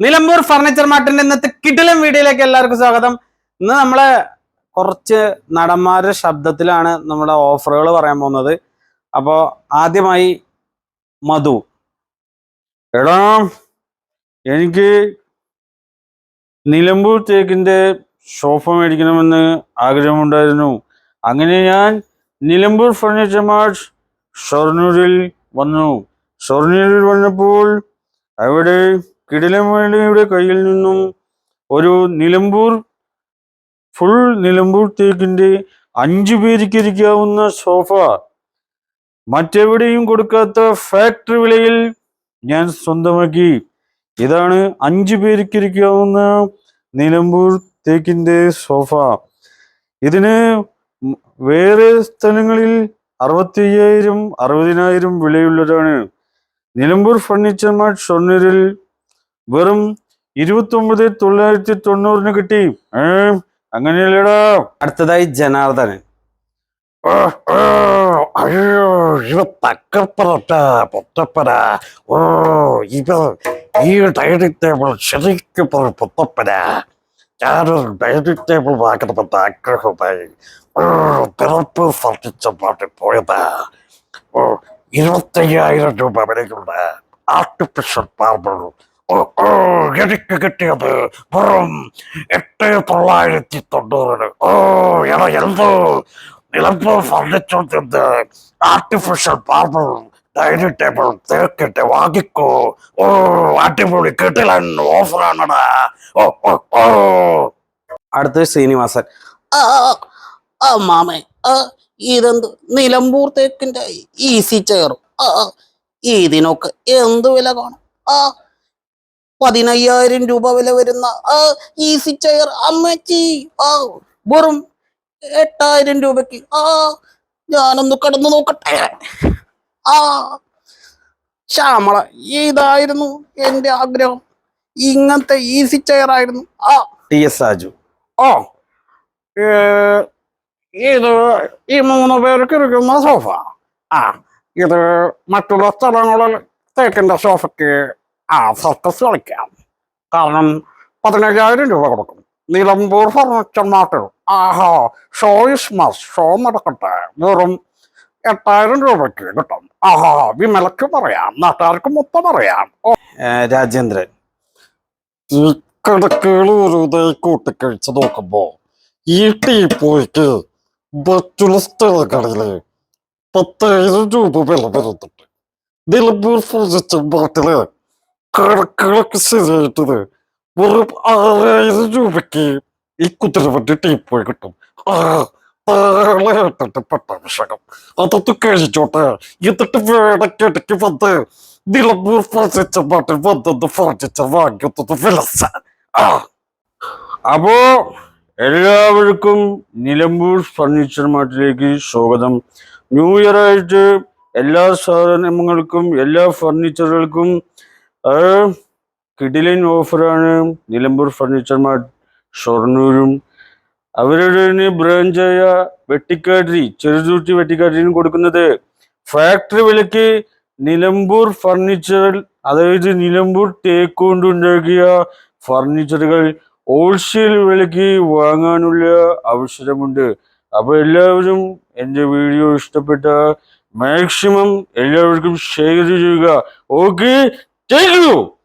Nilambur furniture മാർട്ടിന്റെ ഇന്നത്തെ കിടിലം വീഡിയോയിലേക്ക് എല്ലാവർക്കും സ്വാഗതം. ഇന്ന് നമ്മളെ കുറച്ച് നടന്മാരുടെ ശബ്ദത്തിലാണ് നമ്മുടെ ഓഫറുകൾ പറയാൻ പോകുന്നത്. അപ്പോൾ ആദ്യമായി മധു. എടാ എനിക്ക് നിലമ്പൂർ തേക്കിന്റെ സോഫ മേടിക്കണമെന്ന് ആഗ്രഹമുണ്ടായിരുന്നു. അങ്ങനെ ഞാൻ നിലമ്പൂർ ഫർണിച്ചർ മാർട്ട് ഷൊർണൂരിൽ വന്നു. ഷൊർണൂരിൽ വന്നപ്പോൾ അവിടെ കിടിലമേളയുടെ കയ്യിൽ നിന്നും ഒരു നിലമ്പൂർ ഫുൾ നിലമ്പൂർ തേക്കിന്റെ അഞ്ചു പേർക്ക് ഇരിക്കാവുന്ന സോഫ മറ്റെവിടെയും കൊടുക്കാത്ത ഫാക്ടറി വിലയിൽ ഞാൻ സ്വന്തമാക്കി. ഇതാണ് അഞ്ചു പേർക്ക് ഇരിക്കാവുന്ന നിലമ്പൂർ തേക്കിന്റെ സോഫ ഇതിന് വേറെ സ്ഥലങ്ങളിൽ അറുപത്തി അയ്യായിരം അറുപതിനായിരം വിലയുള്ളതാണ്. നിലമ്പൂർ ഫർണിച്ചർ മാർട്ട് ഷൊർണൂരിൽ വെറും ഇരുപത്തി ഒമ്പത് തൊള്ളായിരത്തി തൊണ്ണൂറിന് കിട്ടി. ഏ അങ്ങനെയല്ലേടാ. അടുത്തതായി ജനാർദ്ദനൻ. അയ്യോ ഇവ തക്കപ്പറട്ട പൊത്തപ്പന. ഓ ഇവ ഈ ഡൈനിങ് ടേബിൾ ശരിക്കും പൊത്തപ്പന. ഞാനൊരു ഡൈനിങ് ടേബിൾ വാങ്ങണമെന്ന് ആഗ്രഹമായി. ഓ പിറപ്പ് ഫർണിച്ചർ മാർട്ടിൽ പോയത്. ഓ ഇരുപത്തയ്യായിരം രൂപ വിലയുള്ള ആർട്ടിഫിഷ്യൽ മാർബിൾ ഓ എനിക്ക് കിട്ടിയത് വെറും എട്ട് തൊള്ളായിരത്തി തൊണ്ണൂറിന്. ഓ എടാ എന്തോ? നിലമ്പോ ഫർണിച്ചർ നിന്ന് ആർട്ടിഫിഷ്യൽ മാർബിൾ ഡൈനിങ് ടേബിൾ തേക്കിട്ട് വാങ്ങിക്കോ. ഓ അടിപൊളി കിട്ടില്ല ഓഫറാണടാ ഓ ഓ ഓ. ശ്രീനിവാസൻ. മാമേ ഇതെന്ത്? നിലമ്പൂർ തേക്കിന്റെ ഈസി ചെയറും ഇതിനൊക്കെ എന്ത് വില കാണും? ആ പതിനയ്യായിരം രൂപ വില വരുന്ന ആ ഈസി ചെയർ അമ്മച്ചി. ആ വെറും എട്ടായിരം രൂപയ്ക്ക്. ആ ഞാനൊന്ന് കടന്നു നോക്കട്ടെ. ആ ശ്യാമള ഇതായിരുന്നു എന്റെ ആഗ്രഹം. ഇങ്ങനത്തെ ഈസി ചെയർ ആയിരുന്നു. ആ. ടി എസ് സാജു ഓ ഇത് ഈ മൂന്ന് പേർക്ക് ഇരിക്കുന്ന സോഫ ആ ഇത് മറ്റുള്ള സ്ഥലങ്ങളിൽ തേക്കിന്റെ സോഫയ്ക്ക് ആ സർക്കസ് കളിക്കാം കാരണം പതിനയ്യായിരം രൂപ കൊടുക്കും. നിലമ്പൂർ ഫർണിച്ചർ മാർട്ടിൽ ആഹാ ഷോ ഇസ് മസ് ഷോ നടക്കട്ടെ. വെറും എട്ടായിരം രൂപയ്ക്ക് കിട്ടും. ആഹാ വിമലക്ക് പറയാം. നാട്ടുകാർക്ക് മൊത്തം പറയാം. രാജേന്ദ്രൻ ഈ കിടക്കുകൾ വെറുതെ കൂട്ടിക്കഴിച്ച് നോക്കുമ്പോ ഈ ടീപ്പോയ്ക്ക് മറ്റുള്ള സ്ഥലങ്ങളിൽ പത്തായിരം രൂപ വില വരുന്നുണ്ട്. നിലമ്പൂർ ഫർണിച്ചർ മാർട്ടിൽ കിടക്കുകളൊക്കെ ശരിയായിട്ടത് വെറും ആറായിരം രൂപയ്ക്ക് ഈ കുതിരവണ്ടി ടീപ്പോയി കിട്ടും. ആ താളേട്ടിട്ട് പട്ടാഭിഷേകം. അതൊക്കെ കഴിച്ചോട്ടെ. എന്നിട്ട് വേടക്കിടയ്ക്ക് വന്ന് നിലമ്പൂർ ഫർണിച്ചർ മാർട്ടിൽ വന്നത് ഫർണിച്ചർ വാങ്ങിയത് വിലസ. ആ. അപ്പോ എല്ലാവർക്കും നിലമ്പൂർ ഫർണിച്ചർ മാർട്ടിലേക്ക് സ്വാഗതം. ന്യൂ ഇയർ ആയിട്ട് എല്ലാ സാധനങ്ങൾക്കും എല്ലാ ഫർണിച്ചറുകൾക്കും കിടിലൻ ഓഫറാണ് നിലമ്പൂർ ഫർണിച്ചർ മാർട്ട് ഷൊർണൂരും. അവരുടെ ബ്രാഞ്ചായ വെട്ടിക്കാട്ടിരി ചെറുചൂട്ടി വെട്ടിക്കാട്ടിരിന് കൊടുക്കുന്നത്. ഫാക്ടറി വിലക്ക് നിലമ്പൂർ ഫർണിച്ചർ അതായത് നിലമ്പൂർ തേക്ക് കൊണ്ടുണ്ടാക്കിയ ഫർണിച്ചറുകൾ ഹോൾസെയിൽ വിലക്ക് വാങ്ങാനുള്ള അവസരമുണ്ട്. അപ്പോൾ എല്ലാവരും എന്റെ വീഡിയോ ഇഷ്ടപ്പെട്ട മാക്സിമം എല്ലാവർക്കും ഷെയർ ചെയ്യുക. ഓക്കെ જઈ ગયું